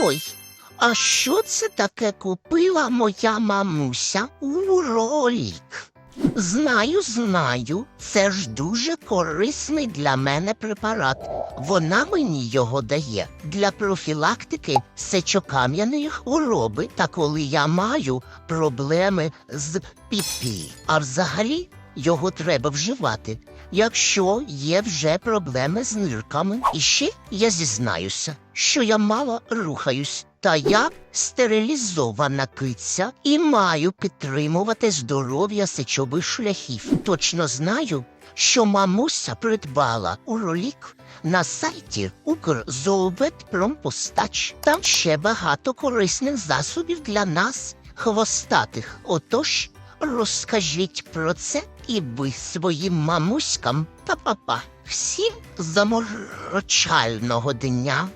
Ой, а що це таке купила моя мамуся у ролік? Знаю, знаю, це ж дуже корисний для мене препарат. Вона мені його дає для профілактики сечокам'яної хвороби та коли я маю проблеми з піпі. А взагалі його треба вживати, якщо є вже проблеми з нирками. І ще я зізнаюся, що я мало рухаюсь. Та я стерилізована киця і маю підтримувати здоров'я сечових шляхів. Точно знаю, що мамуся придбала уролік на сайті Укрзообетпромпостач. Там ще багато корисних засобів для нас, хвостатих. Отож, розкажіть про це і ви своїм мамуськам. Па-па-па. Всім заморочального дня.